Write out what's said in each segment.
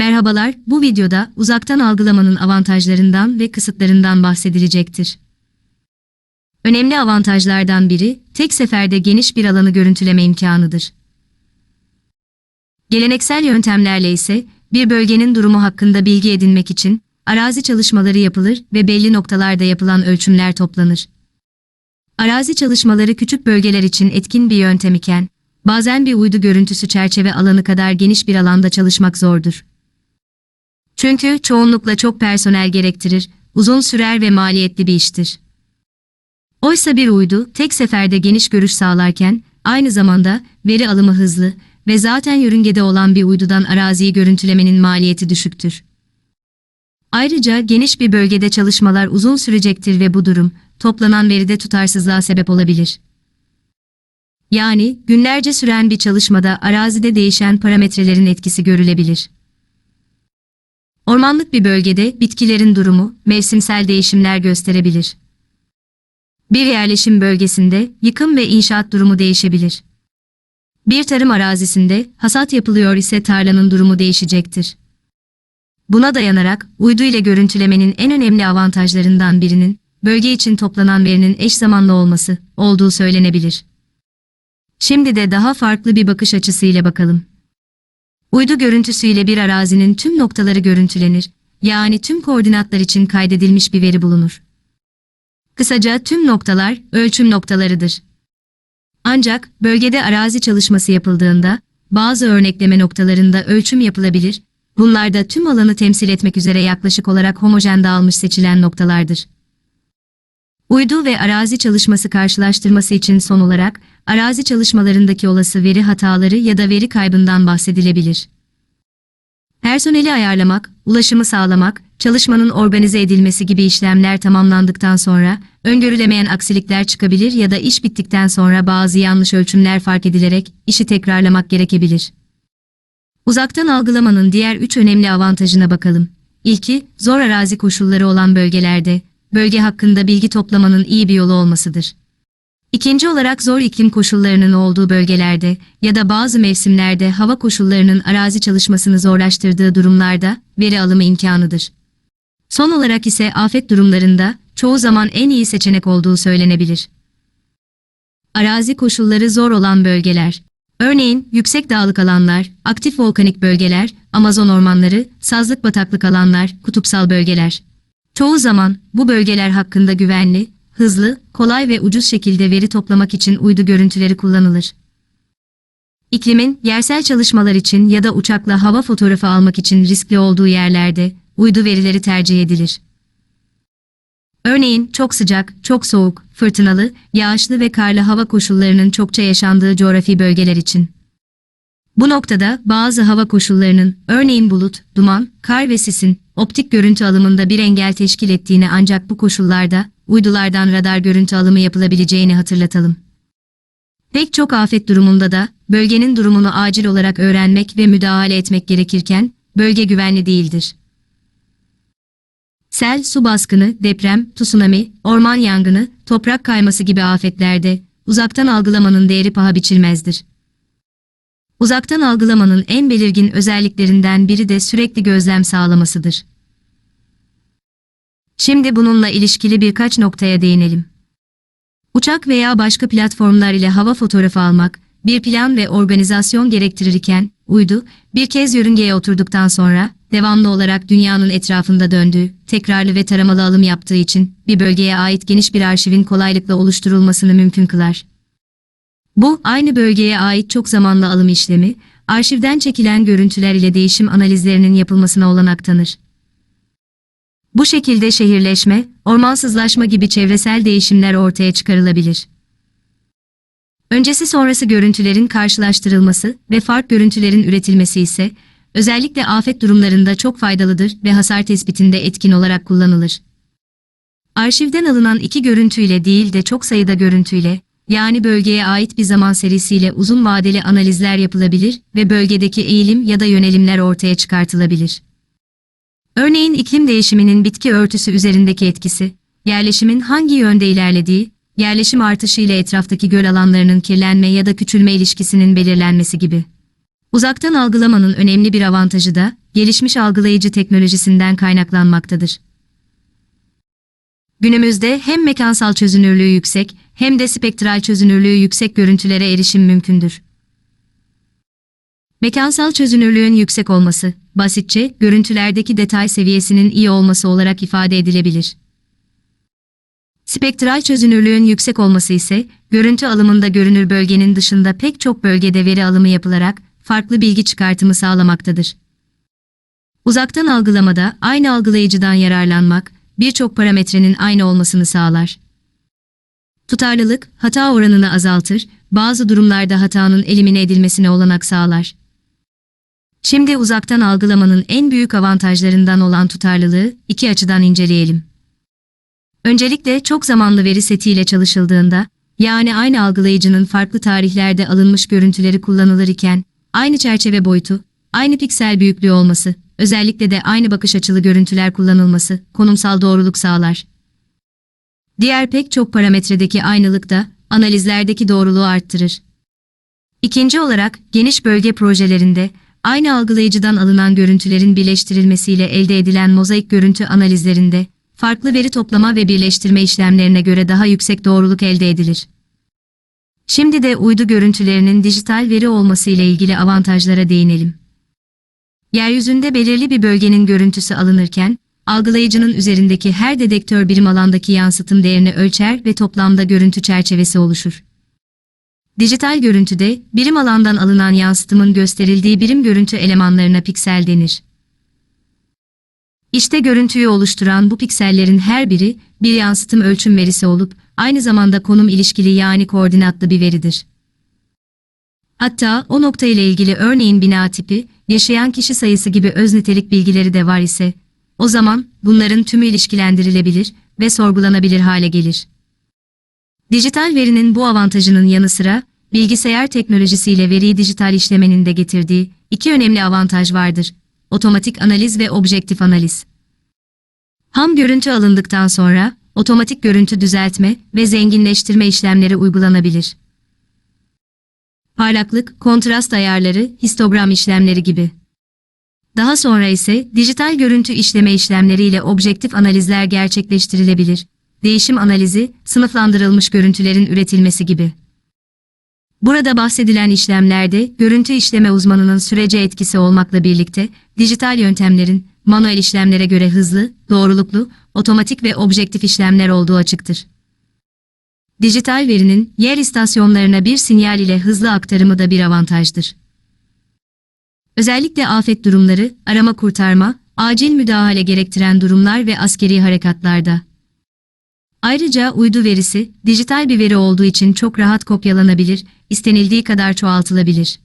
Merhabalar, bu videoda uzaktan algılamanın avantajlarından ve kısıtlarından bahsedilecektir. Önemli avantajlardan biri, tek seferde geniş bir alanı görüntüleme imkanıdır. Geleneksel yöntemlerle ise, bir bölgenin durumu hakkında bilgi edinmek için, arazi çalışmaları yapılır ve belli noktalarda yapılan ölçümler toplanır. Arazi çalışmaları küçük bölgeler için etkin bir yöntem iken, bazen bir uydu görüntüsü çerçeve alanı kadar geniş bir alanda çalışmak zordur. Çünkü çoğunlukla çok personel gerektirir, uzun sürer ve maliyetli bir iştir. Oysa bir uydu tek seferde geniş görüş sağlarken aynı zamanda veri alımı hızlı ve zaten yörüngede olan bir uydudan araziyi görüntülemenin maliyeti düşüktür. Ayrıca geniş bir bölgede çalışmalar uzun sürecektir ve bu durum toplanan veride tutarsızlığa sebep olabilir. Yani günlerce süren bir çalışmada arazide değişen parametrelerin etkisi görülebilir. Ormanlık bir bölgede bitkilerin durumu mevsimsel değişimler gösterebilir. Bir yerleşim bölgesinde yıkım ve inşaat durumu değişebilir. Bir tarım arazisinde hasat yapılıyor ise tarlanın durumu değişecektir. Buna dayanarak uydu ile görüntülemenin en önemli avantajlarından birinin bölge için toplanan verinin eş zamanlı olması olduğu söylenebilir. Şimdi de daha farklı bir bakış açısıyla bakalım. Uydu görüntüsüyle bir arazinin tüm noktaları görüntülenir, yani tüm koordinatlar için kaydedilmiş bir veri bulunur. Kısaca tüm noktalar ölçüm noktalarıdır. Ancak bölgede arazi çalışması yapıldığında bazı örnekleme noktalarında ölçüm yapılabilir, bunlar da tüm alanı temsil etmek üzere yaklaşık olarak homojen dağılmış seçilen noktalardır. Uydu ve arazi çalışması karşılaştırması için son olarak arazi çalışmalarındaki olası veri hataları ya da veri kaybından bahsedilebilir. Personeli ayarlamak, ulaşımı sağlamak, çalışmanın organize edilmesi gibi işlemler tamamlandıktan sonra öngörülemeyen aksilikler çıkabilir ya da iş bittikten sonra bazı yanlış ölçümler fark edilerek işi tekrarlamak gerekebilir. Uzaktan algılamanın diğer üç önemli avantajına bakalım. İlki, zor arazi koşulları olan bölgelerde, bölge hakkında bilgi toplamanın iyi bir yolu olmasıdır. İkinci olarak zor iklim koşullarının olduğu bölgelerde ya da bazı mevsimlerde hava koşullarının arazi çalışmasını zorlaştırdığı durumlarda veri alımı imkanıdır. Son olarak ise afet durumlarında çoğu zaman en iyi seçenek olduğu söylenebilir. Arazi koşulları zor olan bölgeler. Örneğin yüksek dağlık alanlar, aktif volkanik bölgeler, Amazon ormanları, sazlık bataklık alanlar, kutupsal bölgeler. Çoğu zaman bu bölgeler hakkında güvenli, hızlı, kolay ve ucuz şekilde veri toplamak için uydu görüntüleri kullanılır. İklimin yersel çalışmalar için ya da uçakla hava fotoğrafı almak için riskli olduğu yerlerde uydu verileri tercih edilir. Örneğin çok sıcak, çok soğuk, fırtınalı, yağışlı ve karlı hava koşullarının çokça yaşandığı coğrafi bölgeler için. Bu noktada bazı hava koşullarının, örneğin bulut, duman, kar ve sisin, optik görüntü alımında bir engel teşkil ettiğini ancak bu koşullarda, uydulardan radar görüntü alımı yapılabileceğini hatırlatalım. Pek çok afet durumunda da, bölgenin durumunu acil olarak öğrenmek ve müdahale etmek gerekirken, bölge güvenli değildir. Sel, su baskını, deprem, tsunami, orman yangını, toprak kayması gibi afetlerde, uzaktan algılamanın değeri paha biçilmezdir. Uzaktan algılamanın en belirgin özelliklerinden biri de sürekli gözlem sağlamasıdır. Şimdi bununla ilişkili birkaç noktaya değinelim. Uçak veya başka platformlar ile hava fotoğrafı almak, bir plan ve organizasyon gerektirirken, uydu, bir kez yörüngeye oturduktan sonra, devamlı olarak dünyanın etrafında döndüğü, tekrarlı ve taramalı alım yaptığı için, bir bölgeye ait geniş bir arşivin kolaylıkla oluşturulmasını mümkün kılar. Bu, aynı bölgeye ait çok zamanlı alım işlemi, arşivden çekilen görüntüler ile değişim analizlerinin yapılmasına olanak tanır. Bu şekilde şehirleşme, ormansızlaşma gibi çevresel değişimler ortaya çıkarılabilir. Öncesi sonrası görüntülerin karşılaştırılması ve fark görüntülerin üretilmesi ise, özellikle afet durumlarında çok faydalıdır ve hasar tespitinde etkin olarak kullanılır. Arşivden alınan iki görüntüyle değil de çok sayıda görüntüyle, yani bölgeye ait bir zaman serisiyle uzun vadeli analizler yapılabilir ve bölgedeki eğilim ya da yönelimler ortaya çıkartılabilir. Örneğin iklim değişiminin bitki örtüsü üzerindeki etkisi, yerleşimin hangi yönde ilerlediği, yerleşim artışı ile etraftaki göl alanlarının kirlenme ya da küçülme ilişkisinin belirlenmesi gibi. Uzaktan algılamanın önemli bir avantajı da gelişmiş algılayıcı teknolojisinden kaynaklanmaktadır. Günümüzde hem mekansal çözünürlüğü yüksek hem de spektral çözünürlüğü yüksek görüntülere erişim mümkündür. Mekansal çözünürlüğün yüksek olması, basitçe görüntülerdeki detay seviyesinin iyi olması olarak ifade edilebilir. Spektral çözünürlüğün yüksek olması ise, görüntü alımında görünür bölgenin dışında pek çok bölgede veri alımı yapılarak farklı bilgi çıkartımı sağlamaktadır. Uzaktan algılamada aynı algılayıcıdan yararlanmak, birçok parametrenin aynı olmasını sağlar. Tutarlılık, hata oranını azaltır, bazı durumlarda hatanın elimine edilmesine olanak sağlar. Şimdi uzaktan algılamanın en büyük avantajlarından olan tutarlılığı iki açıdan inceleyelim. Öncelikle çok zamanlı veri setiyle çalışıldığında, yani aynı algılayıcının farklı tarihlerde alınmış görüntüleri kullanılır iken, aynı çerçeve boyutu, aynı piksel büyüklüğü olması, özellikle de aynı bakış açılı görüntüler kullanılması, konumsal doğruluk sağlar. Diğer pek çok parametredeki aynılık da, analizlerdeki doğruluğu arttırır. İkinci olarak, geniş bölge projelerinde, aynı algılayıcıdan alınan görüntülerin birleştirilmesiyle elde edilen mozaik görüntü analizlerinde, farklı veri toplama ve birleştirme işlemlerine göre daha yüksek doğruluk elde edilir. Şimdi de uydu görüntülerinin dijital veri olması ile ilgili avantajlara değinelim. Yeryüzünde belirli bir bölgenin görüntüsü alınırken, algılayıcının üzerindeki her dedektör birim alandaki yansıtım değerini ölçer ve toplamda görüntü çerçevesi oluşur. Dijital görüntüde, birim alandan alınan yansıtımın gösterildiği birim görüntü elemanlarına piksel denir. İşte görüntüyü oluşturan bu piksellerin her biri, bir yansıtım ölçüm verisi olup, aynı zamanda konum ilişkili yani koordinatlı bir veridir. Hatta o nokta ile ilgili örneğin bina tipi, yaşayan kişi sayısı gibi öz nitelik bilgileri de var ise, o zaman bunların tümü ilişkilendirilebilir ve sorgulanabilir hale gelir. Dijital verinin bu avantajının yanı sıra, bilgisayar teknolojisiyle veriyi dijital işlemenin de getirdiği iki önemli avantaj vardır. Otomatik analiz ve objektif analiz. Ham görüntü alındıktan sonra, otomatik görüntü düzeltme ve zenginleştirme işlemleri uygulanabilir. Parlaklık, kontrast ayarları, histogram işlemleri gibi. Daha sonra ise dijital görüntü işleme işlemleriyle objektif analizler gerçekleştirilebilir. Değişim analizi, sınıflandırılmış görüntülerin üretilmesi gibi. Burada bahsedilen işlemlerde görüntü işleme uzmanının sürece etkisi olmakla birlikte dijital yöntemlerin manuel işlemlere göre hızlı, doğruluklu, otomatik ve objektif işlemler olduğu açıktır. Dijital verinin yer istasyonlarına bir sinyal ile hızlı aktarımı da bir avantajdır. Özellikle afet durumları, arama kurtarma, acil müdahale gerektiren durumlar ve askeri harekatlarda. Ayrıca uydu verisi, dijital bir veri olduğu için çok rahat kopyalanabilir, istenildiği kadar çoğaltılabilir.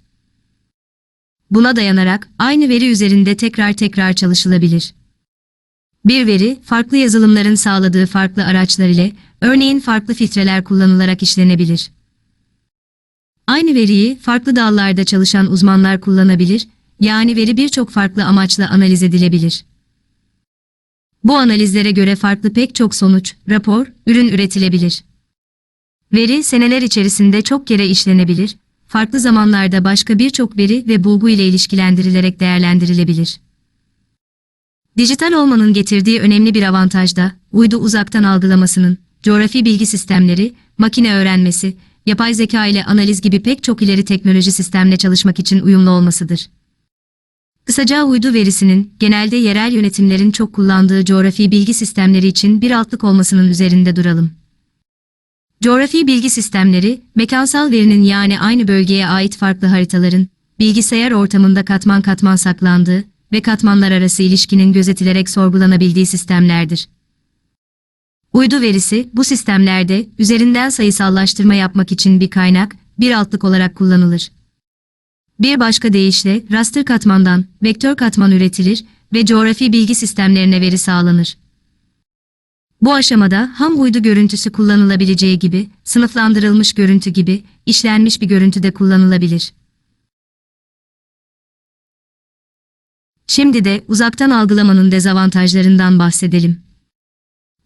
Buna dayanarak aynı veri üzerinde tekrar tekrar çalışılabilir. Bir veri, farklı yazılımların sağladığı farklı araçlar ile, örneğin farklı filtreler kullanılarak işlenebilir. Aynı veriyi farklı dallarda çalışan uzmanlar kullanabilir, yani veri birçok farklı amaçla analiz edilebilir. Bu analizlere göre farklı pek çok sonuç, rapor, ürün üretilebilir. Veri seneler içerisinde çok kere işlenebilir, farklı zamanlarda başka birçok veri ve bulgu ile ilişkilendirilerek değerlendirilebilir. Dijital olmanın getirdiği önemli bir avantaj da, uydu uzaktan algılamasının, coğrafi bilgi sistemleri, makine öğrenmesi, yapay zeka ile analiz gibi pek çok ileri teknoloji sistemle çalışmak için uyumlu olmasıdır. Kısaca uydu verisinin, genelde yerel yönetimlerin çok kullandığı coğrafi bilgi sistemleri için bir altlık olmasının üzerinde duralım. Coğrafi bilgi sistemleri, mekansal verinin yani aynı bölgeye ait farklı haritaların, bilgisayar ortamında katman katman saklandığı ve katmanlar arası ilişkinin gözetilerek sorgulanabildiği sistemlerdir. Uydu verisi, bu sistemlerde üzerinden sayısallaştırma yapmak için bir kaynak, bir altlık olarak kullanılır. Bir başka deyişle, raster katmandan vektör katman üretilir ve coğrafi bilgi sistemlerine veri sağlanır. Bu aşamada ham uydu görüntüsü kullanılabileceği gibi, sınıflandırılmış görüntü gibi, işlenmiş bir görüntü de kullanılabilir. Şimdi de uzaktan algılamanın dezavantajlarından bahsedelim.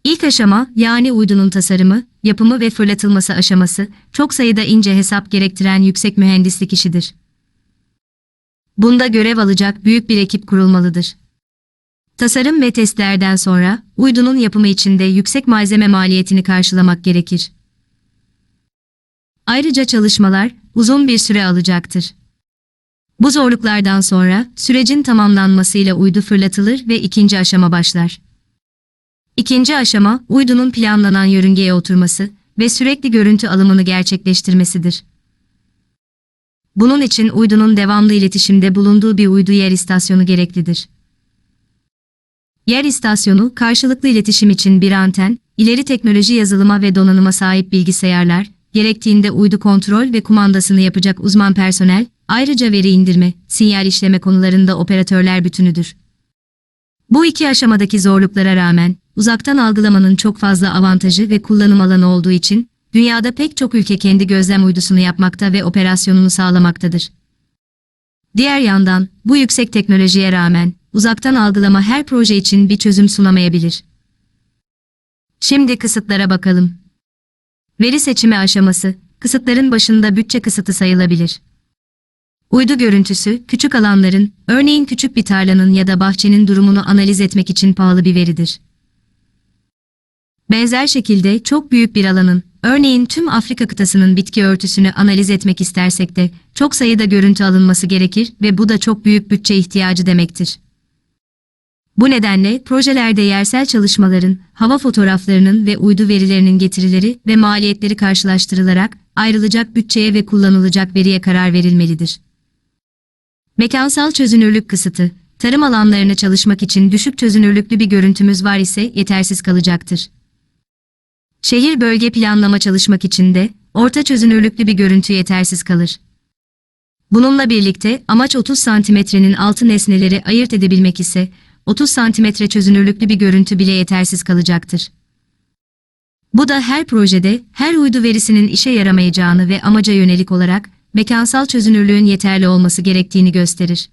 İlk aşama, yani uydunun tasarımı, yapımı ve fırlatılması aşaması, çok sayıda ince hesap gerektiren yüksek mühendislik işidir. Bunda görev alacak büyük bir ekip kurulmalıdır. Tasarım ve testlerden sonra uydunun yapımı için de yüksek malzeme maliyetini karşılamak gerekir. Ayrıca çalışmalar uzun bir süre alacaktır. Bu zorluklardan sonra sürecin tamamlanmasıyla uydu fırlatılır ve ikinci aşama başlar. İkinci aşama uydunun planlanan yörüngeye oturması ve sürekli görüntü alımını gerçekleştirmesidir. Bunun için uydunun devamlı iletişimde bulunduğu bir uydu yer istasyonu gereklidir. Yer istasyonu karşılıklı iletişim için bir anten, ileri teknoloji yazılıma ve donanıma sahip bilgisayarlar, gerektiğinde uydu kontrol ve kumandasını yapacak uzman personel, ayrıca veri indirme, sinyal işleme konularında operatörler bütünüdür. Bu iki aşamadaki zorluklara rağmen, uzaktan algılamanın çok fazla avantajı ve kullanım alanı olduğu için, dünyada pek çok ülke kendi gözlem uydusunu yapmakta ve operasyonunu sağlamaktadır. Diğer yandan, bu yüksek teknolojiye rağmen, uzaktan algılama her proje için bir çözüm sunamayabilir. Şimdi kısıtlara bakalım. Veri seçimi aşaması, kısıtların başında bütçe kısıtı sayılabilir. Uydu görüntüsü, küçük alanların, örneğin küçük bir tarlanın ya da bahçenin durumunu analiz etmek için pahalı bir veridir. Benzer şekilde çok büyük bir alanın, örneğin tüm Afrika kıtasının bitki örtüsünü analiz etmek istersek de çok sayıda görüntü alınması gerekir ve bu da çok büyük bütçe ihtiyacı demektir. Bu nedenle projelerde yersel çalışmaların, hava fotoğraflarının ve uydu verilerinin getirileri ve maliyetleri karşılaştırılarak ayrılacak bütçeye ve kullanılacak veriye karar verilmelidir. Mekansal çözünürlük kısıtı, tarım alanlarına çalışmak için düşük çözünürlüklü bir görüntümüz var ise yetersiz kalacaktır. Şehir bölge planlama çalışmak için de orta çözünürlüklü bir görüntü yetersiz kalır. Bununla birlikte amaç 30 santimetrenin altı nesneleri ayırt edebilmek ise 30 santimetre çözünürlüklü bir görüntü bile yetersiz kalacaktır. Bu da her projede her uydu verisinin işe yaramayacağını ve amaca yönelik olarak mekansal çözünürlüğün yeterli olması gerektiğini gösterir.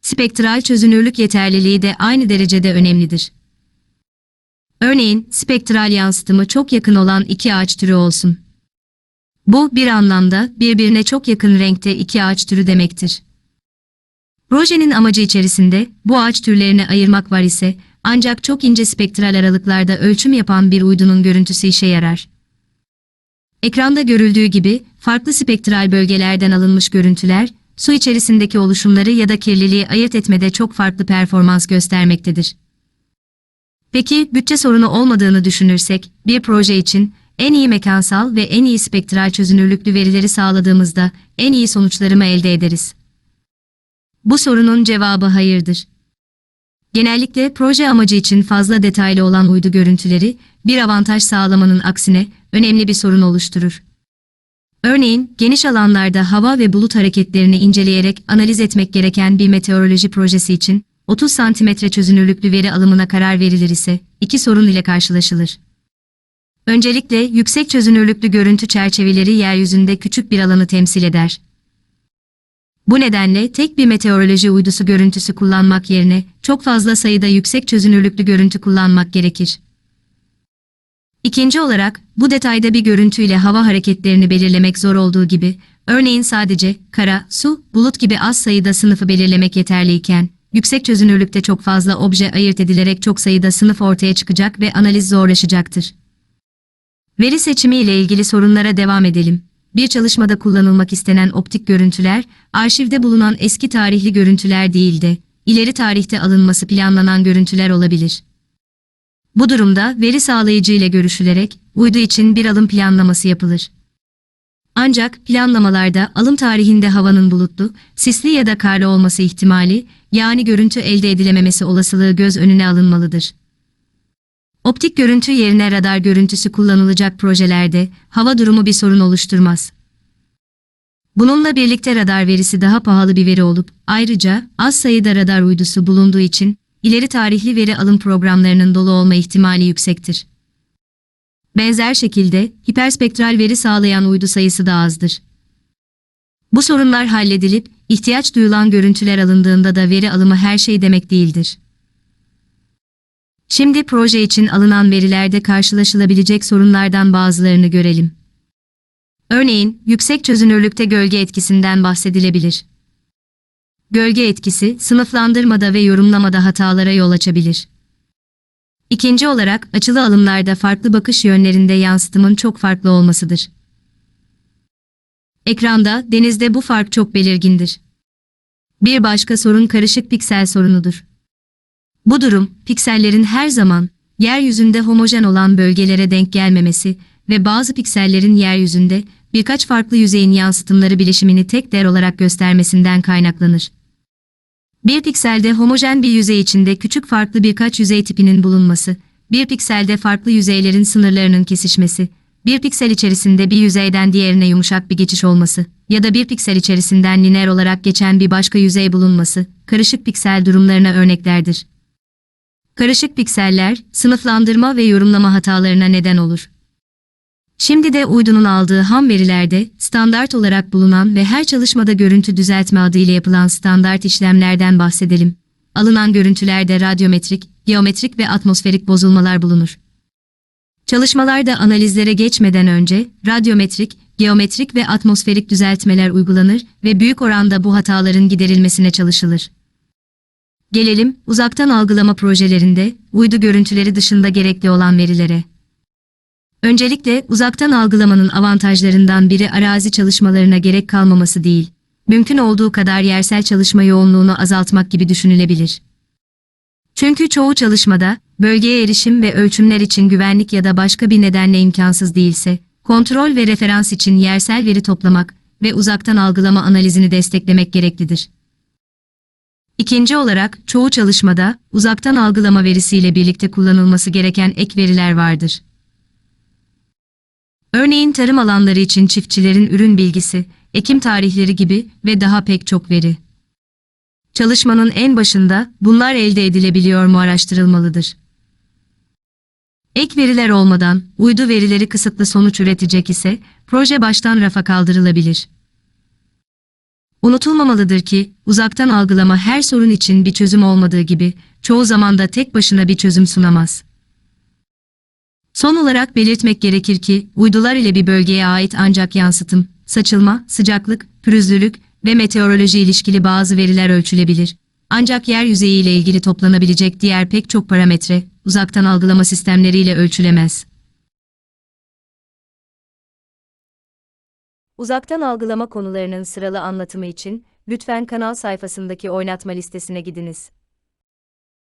Spektral çözünürlük yeterliliği de aynı derecede önemlidir. Örneğin, spektral yansıtımı çok yakın olan iki ağaç türü olsun. Bu bir anlamda birbirine çok yakın renkte iki ağaç türü demektir. Projenin amacı içerisinde bu ağaç türlerini ayırmak var ise ancak çok ince spektral aralıklarda ölçüm yapan bir uydunun görüntüsü işe yarar. Ekranda görüldüğü gibi farklı spektral bölgelerden alınmış görüntüler su içerisindeki oluşumları ya da kirliliği ayırt etmede çok farklı performans göstermektedir. Peki bütçe sorunu olmadığını düşünürsek bir proje için en iyi mekansal ve en iyi spektral çözünürlüklü verileri sağladığımızda en iyi sonuçları mı elde ederiz? Bu sorunun cevabı hayırdır. Genellikle proje amacı için fazla detaylı olan uydu görüntüleri bir avantaj sağlamanın aksine önemli bir sorun oluşturur. Örneğin geniş alanlarda hava ve bulut hareketlerini inceleyerek analiz etmek gereken bir meteoroloji projesi için 30 santimetre çözünürlüklü veri alımına karar verilir ise iki sorun ile karşılaşılır. Öncelikle yüksek çözünürlüklü görüntü çerçeveleri yeryüzünde küçük bir alanı temsil eder. Bu nedenle tek bir meteoroloji uydusu görüntüsü kullanmak yerine çok fazla sayıda yüksek çözünürlüklü görüntü kullanmak gerekir. İkinci olarak, bu detayda bir görüntüyle hava hareketlerini belirlemek zor olduğu gibi, örneğin sadece kara, su, bulut gibi az sayıda sınıfı belirlemek yeterliyken, yüksek çözünürlükte çok fazla obje ayırt edilerek çok sayıda sınıf ortaya çıkacak ve analiz zorlaşacaktır. Veri seçimi ile ilgili sorunlara devam edelim. Bir çalışmada kullanılmak istenen optik görüntüler, arşivde bulunan eski tarihli görüntüler değil de, ileri tarihte alınması planlanan görüntüler olabilir. Bu durumda veri sağlayıcı ile görüşülerek uydu için bir alım planlaması yapılır. Ancak planlamalarda alım tarihinde havanın bulutlu, sisli ya da karlı olması ihtimali, yani görüntü elde edilememesi olasılığı göz önüne alınmalıdır. Optik görüntü yerine radar görüntüsü kullanılacak projelerde hava durumu bir sorun oluşturmaz. Bununla birlikte radar verisi daha pahalı bir veri olup ayrıca az sayıda radar uydusu bulunduğu için ileri tarihli veri alım programlarının dolu olma ihtimali yüksektir. Benzer şekilde hiperspektral veri sağlayan uydu sayısı da azdır. Bu sorunlar halledilip ihtiyaç duyulan görüntüler alındığında da veri alımı her şey demek değildir. Şimdi proje için alınan verilerde karşılaşılabilecek sorunlardan bazılarını görelim. Örneğin, yüksek çözünürlükte gölge etkisinden bahsedilebilir. gölge etkisi, sınıflandırmada ve yorumlamada hatalara yol açabilir. İkinci olarak açılı alımlarda farklı bakış yönlerinde yansıtımın çok farklı olmasıdır. Ekranda, denizde bu fark çok belirgindir. Bir başka sorun karışık piksel sorunudur. Bu durum, piksellerin her zaman yeryüzünde homojen olan bölgelere denk gelmemesi ve bazı piksellerin yeryüzünde birkaç farklı yüzeyin yansıtımları bileşimini tek değer olarak göstermesinden kaynaklanır. Bir pikselde homojen bir yüzey içinde küçük farklı birkaç yüzey tipinin bulunması, bir pikselde farklı yüzeylerin sınırlarının kesişmesi, bir piksel içerisinde bir yüzeyden diğerine yumuşak bir geçiş olması ya da bir piksel içerisinden lineer olarak geçen bir başka yüzey bulunması, karışık piksel durumlarına örneklerdir. Karışık pikseller, sınıflandırma ve yorumlama hatalarına neden olur. Şimdi de uydunun aldığı ham verilerde, standart olarak bulunan ve her çalışmada görüntü düzeltme adıyla yapılan standart işlemlerden bahsedelim. Alınan görüntülerde radyometrik, geometrik ve atmosferik bozulmalar bulunur. Çalışmalarda analizlere geçmeden önce radyometrik, geometrik ve atmosferik düzeltmeler uygulanır ve büyük oranda bu hataların giderilmesine çalışılır. Gelelim uzaktan algılama projelerinde uydu görüntüleri dışında gerekli olan verilere. Öncelikle uzaktan algılamanın avantajlarından biri arazi çalışmalarına gerek kalmaması değil, mümkün olduğu kadar yersel çalışma yoğunluğunu azaltmak gibi düşünülebilir. Çünkü çoğu çalışmada, bölgeye erişim ve ölçümler için güvenlik ya da başka bir nedenle imkansız değilse, kontrol ve referans için yersel veri toplamak ve uzaktan algılama analizini desteklemek gereklidir. İkinci olarak, çoğu çalışmada, uzaktan algılama verisiyle birlikte kullanılması gereken ek veriler vardır. Örneğin tarım alanları için çiftçilerin ürün bilgisi, ekim tarihleri gibi ve daha pek çok veri. Çalışmanın en başında bunlar elde edilebiliyor mu araştırılmalıdır. Ek veriler olmadan uydu verileri kısıtlı sonuç üretecek ise proje baştan rafa kaldırılabilir. Unutulmamalıdır ki uzaktan algılama her sorun için bir çözüm olmadığı gibi çoğu zaman da tek başına bir çözüm sunamaz. Son olarak belirtmek gerekir ki, uydular ile bir bölgeye ait ancak yansıtım, saçılma, sıcaklık, pürüzlülük ve meteoroloji ilişkili bazı veriler ölçülebilir. Ancak yer yüzeyi ile ilgili toplanabilecek diğer pek çok parametre, uzaktan algılama sistemleriyle ölçülemez. Uzaktan algılama konularının sıralı anlatımı için, lütfen kanal sayfasındaki oynatma listesine gidiniz.